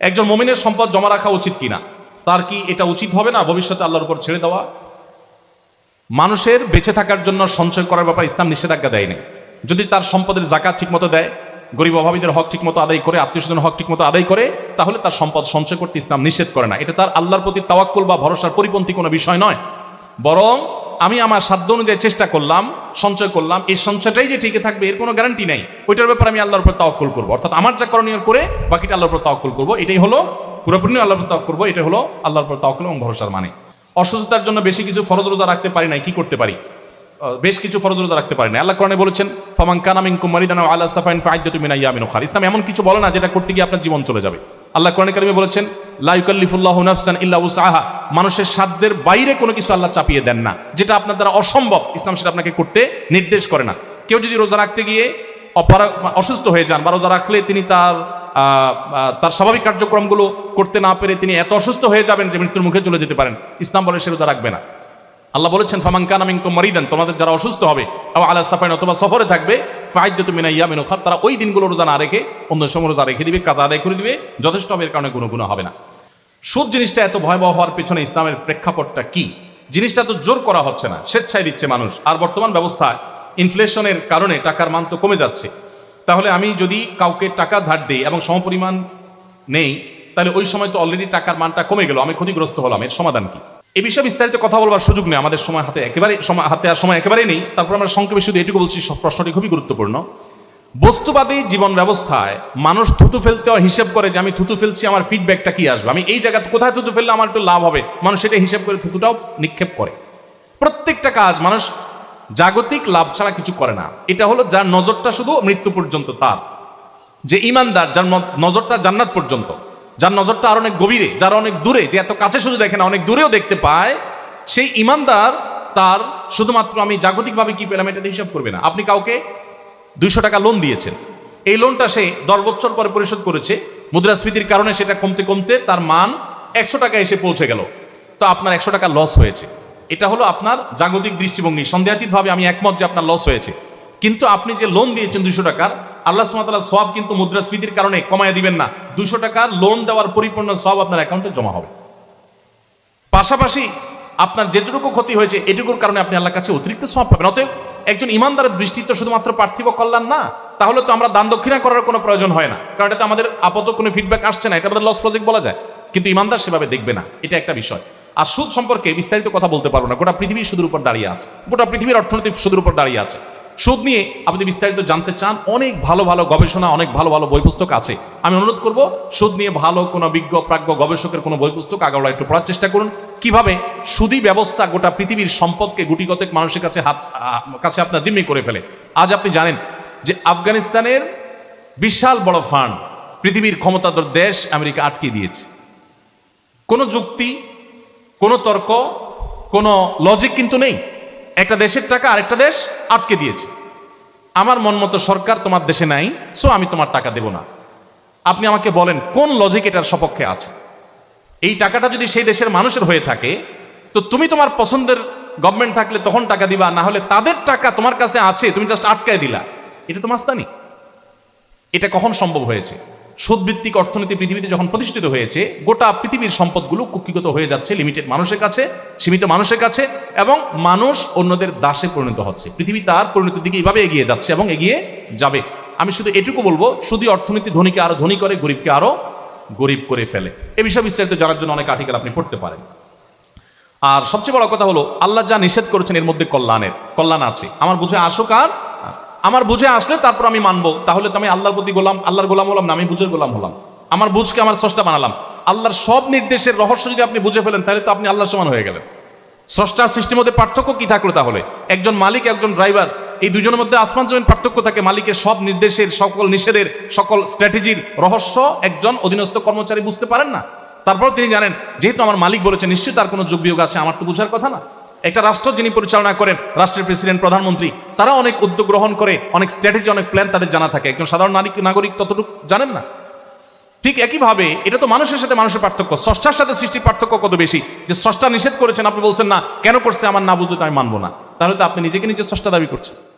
একজন মমিনের সম্পদ জমা রাখা উচিত কিনা? তার কি এটা উচিত হবে না ভবিষ্যতে আল্লাহর উপর ছেড়ে দেওয়া? মানুষের বেঁচে থাকার জন্য সঞ্চয় করার ব্যাপারে ইসলাম নিষেধাজ্ঞা দেয়নি। যদি তার সম্পদের জাকাত ঠিকমতো দেয়, গরিব অভাবীদের হক ঠিকমতো আদায় করে আত্মীয় স্বজনের হক ঠিকমতো আদায় করে, তাহলে তার সম্পদ সঞ্চয় করতে ইসলাম নিষেধ করে না। এটা তার আল্লাহর প্রতি তাওয়াক্কুল বা ভরসার পরিপন্থী কোনো বিষয় নয়। বরং আমি আমার সাধ্য অনুযায়ী চেষ্টা করলাম সঞ্চয় করলাম, এই সঞ্চয়টাই যে টিকে থাকবে, এর কোনো গ্যারান্টি নাই। ওইটার ব্যাপারে আমি আল্লাহর উপর তাওয়াক্কুল করব। অর্থাৎ আমার যা করণীয় করে, বাকিটা আল্লাহর উপর তাওয়াক্কুল করব। এটাই হলো পুরোপুরি আল্লাহর উপর তাওয়াক্কুল করব এটা হলো আল্লাহর উপর তাওয়াক্কুল এবং ভরসার মানে। অসুস্থতার জন্য বেশি কিছু ফরজ রোজা রাখতে পারি নাই, কি করতে পারি? বেশ কিছু ফরজ রোজা রাখতে পারি না আল্লাহ কোরআনে বলেছেন, ফামান কানা মিনকুম মারিদান আও আলা সাফাইন ফাইদ্দাতু মিন আইয়ামিন উখরা। ইসলাম এমন কিছু বলে না যেটা করতে গিয়ে আপনার জীবন চলে যাবে। আল্লাহ কোরআনে কারিমে বলেছেন, লা ইউকাল্লিফুল্লাহু নাফসান ইল্লা উসআহা। মানুষের সাধ্যের বাইরে কোনো কিছু আল্লাহ চাপিয়ে দেন না, যেটা আপনার দ্বারা অসম্ভব। ইসলাম সেটা আপনাকে করতে নির্দেশ করে না। কেউ যদি রোজা রাখতে গিয়ে অসুস্থ হয়ে যান বা রোজা রাখলে তিনি তার তার স্বাভাবিক কার্যক্রমগুলো করতে না পেরে তিনি এত অসুস্থ হয়ে যাবেন যে মৃত্যুর মুখে চলে যেতে পারেন। ইসলাম বলে সে রোজা রাখবে না। আল্লাহ বলেছেন ফামাঙ্কান আমিন মরিদান, তোমাদের যারা অসুস্থ হবে আল্লাহ সাফাইন, অথবা সফরে থাকবে ফাইদ্য তুমি না ইয়ামিন খাত, তারা ওই দিনগুলো রোজা না রেখে অন্য সময় রোজা রেখে দিবে, কাজা আদায় করে দিবে। যথেষ্ট হবে, এর কারণে কোনো গুণ হবে না। সুদ জিনিসটা এত ভয়াবহ হওয়ার পেছনে ইসলামের প্রেক্ষাপটটা কি? জিনিসটা তো জোর করা হচ্ছে না, স্বেচ্ছায় দিচ্ছে মানুষ। আর বর্তমান ব্যবস্থায় ইনফ্লেশনের কারণে টাকার মান তো কমে যাচ্ছে। তাহলে আমি যদি কাউকে টাকা ধার দিই এবং সমপরিমাণ নেই, তাহলে ওই সময় তো অলরেডি টাকার মানটা কমে গেল, আমি ক্ষতিগ্রস্ত হলাম, এর সমাধান কি? এই বিষয়ে বিস্তারিত কথা বলবার সুযোগ নেই, আমাদের সময় হাতে একেবারে সময়, হাতে আর সময় একেবারেই নেই। তারপর আমরা সংক্ষেপে শুধু এটুকু বলছি প্রশ্নটি খুবই গুরুত্বপূর্ণ। বস্তুবাদী জীবন ব্যবস্থায় মানুষ থুতু ফেলতে হিসেব করে যে আমি থুতু ফেলছি, আমার ফিডব্যাকটা কি আসবে? আমি এই জায়গাতে কোথায় থুতু ফেললে আমার একটু লাভ হবে? মানুষ সেটা হিসেব করে থুতুটাও নিক্ষেপ করে। প্রত্যেকটা কাজ মানুষ জাগতিক লাভ ছাড়া কিছু করে না। এটা হলো যার নজরটা শুধু মৃত্যু পর্যন্ত তার। যে ইমানদার, যার নজরটা জান্নাত পর্যন্ত। যার নজরটা আর অনেক গভীরে, যার অনেক দূরে, যে এত কাছে শুধু দেখে না, অনেক দূরেও দেখতে পায়, সেই ইমানদার তার শুধুমাত্র আমি জাগতিকভাবে কি পেলাম এটা হিসাব করবে না। আপনি কাউকে দুইশো টাকা লোন দিয়েছেন। এই লোনটা সে দশ বছর পরে পরিশোধ করেছে। মুদ্রাস্ফীতির কারণে সেটা কমতে কমতে তার মান একশো টাকা এসে পৌঁছে গেল। তো আপনার একশো টাকা লস হয়েছে। এটা হলো আপনার জাগতিক দৃষ্টিভঙ্গি। সন্দেহাতীতভাবে আমি একমত যে আপনার লস হয়েছে। কিন্তু আপনি যে লোন দিয়েছেন দুইশো টাকার আল্লাহ সুমাতাল্লাহ সব কিন্তু মুদ্রাস্ফীতির কারণে কমায় দিবেন না। দুশো টাকা লোন দেওয়ার পরিপূর্ণ সব আপনার অ্যাকাউন্টে জমা হবে। পাশাপাশি আপনার যেটুকু ক্ষতি হয়েছে, এটুকুর কারণে আপনি আল্লাহর কাছে অতিরিক্ত সব পাবেন। অতএব একজন ইমানদারের দৃষ্টি তো শুধুমাত্র পার্থিব কল্যাণ না, তাহলে তো আমরা দান দক্ষিণা করার কোনো প্রয়োজন হয় না। কারণ এটা আমাদের আপাতত কোনো ফিডব্যাক আসছে না, এটা আমাদের লস প্রজেক্ট বলা যায়। কিন্তু ইমানদার সেভাবে দেখবে না, এটা একটা বিষয়। আর সুদ সম্পর্কে বিস্তারিত কথা বলতে পারব না, গোটা পৃথিবী সুদের উপর দাঁড়িয়ে আছে। গোটা পৃথিবীর অর্থনীতি সুদের উপর দাঁড়িয়ে আছে। সুদ নিয়ে আপনি বিস্তারিত জানতে চান, অনেক ভালো ভালো গবেষণা, অনেক ভালো ভালো বই পুস্তক আছে। আমি অনুরোধ করব সুদ নিয়ে ভালো কোনো বিজ্ঞ, প্রাজ্ঞ গবেষকের কোনো বই পুস্তক আগাওয়া একটু পড়ার চেষ্টা করুন। কীভাবে সুদি ব্যবস্থা গোটা পৃথিবীর সম্পদকে গুটিগতেক মানুষের কাছে হাত কাছে আপনার জিম্মি করে ফেলে। আজ আপনি জানেন যে আফগানিস্তানের বিশাল বড় ফান্ড পৃথিবীর ক্ষমতাধর দেশ আমেরিকা আটকে দিয়েছে। কোনো যুক্তি, কোনো তর্ক, কোনো লজিক কিন্তু নেই। একটা দেশের টাকা আরেকটা দেশ আটকে দিয়েছে। আমার মন মতো সরকার তোমার দেশে নাই সো আমি তোমার টাকা দেব না। আপনি আমাকে বলেন, কোন লজিক এটার সপক্ষে আছে? এই টাকাটা যদি সেই দেশের মানুষের হয়ে থাকে, তো তুমি তোমার পছন্দের গভর্নমেন্ট থাকলে তখন টাকা দিবা না হলে তাদের টাকা তোমার কাছে আছে, তুমি জাস্ট আটকায় দিলা। এটা তো মাস্তানি। এটা কখন সম্ভব হয়েছে? সুদভিত্তিক অর্থনীতি পৃথিবীতে যখন প্রতিষ্ঠিত হয়েছে, গোটা পৃথিবীর সম্পদগুলো কুক্ষিগত হয়ে যাচ্ছে লিমিটেড মানুষের কাছে, সীমিত মানুষের কাছে, এবং মানুষ অন্যদের দাসে পরিণত হচ্ছে। পৃথিবী তার পরিণতির দিকে এইভাবে এগিয়ে যাচ্ছে এবং এগিয়ে যাবে। আমি শুধু এটুকু বলব, শুধু অর্থনীতি ধনীকে আরও ধনী করে, গরিবকে আরও গরিব করে ফেলে। এ বিষয়ে বিস্তারিত জানার জন্য অনেক আর্টিকেল আপনি পড়তে পারেন। আর সবচেয়ে বড় কথা হলো, আল্লাহ যা নিষেধ করেছেন এর মধ্যে কল্যাণের, কল্যাণ আছে। আমার বুঝে আসুক আর আমার বুঝে আসলে তারপর আমি মানবো। তাহলে তো আমি আল্লাহর প্রতি গোলাম, আল্লাহর গোলাম হলাম না, আমি বুঝের গোলাম হলাম। আমার বুঝকে আমার স্রষ্টা বানালাম। আল্লাহর সব নির্দেশের রহস্য যদি আপনি বুঝে ফেলেন, তাহলে তো আপনি আল্লাহর সমান হয়ে গেলেন। স্রষ্টা সৃষ্টির মধ্যে পার্থক্য কি থাকল তাহলে? একজন মালিক, একজন ড্রাইভার এই দুজনের মধ্যে আসমান জমিন পার্থক্য থাকে। মালিকের সব নির্দেশের, সকল নিষেধের, সকল স্ট্র্যাটেজির রহস্য একজন অধীনস্থ কর্মচারী বুঝতে পারেন না। তারপর তিনি জানেন, যেহেতু আমার মালিক বলেছে, নিশ্চয়ই তার কোনো যোগ বিয়োগ আছে, আমার তো বোঝার কথা না। একটা রাষ্ট্র যিনি পরিচালনা করেন, রাষ্ট্রের প্রেসিডেন্ট, প্রধানমন্ত্রী, তারা অনেক উদ্যোগ গ্রহণ করে, অনেক স্ট্র্যাটেজি অনেক প্ল্যান তাদের জানা থাকে। একজন সাধারণ নারী, নাগরিক ততটুকু জানেন না। ঠিক একইভাবে, এটা তো মানুষের সাথে মানুষের পার্থক্য। স্রষ্টার সাথে সৃষ্টির পার্থক্য কত বেশি? যে স্রষ্টা নিষেধ করেছেন, আপনি বলছেন, না, কেন করছে আমার না বুঝলে তো আমি মানবো না। তাহলে তো আপনি নিজেকে নিজে স্রষ্টা দাবি করছেন।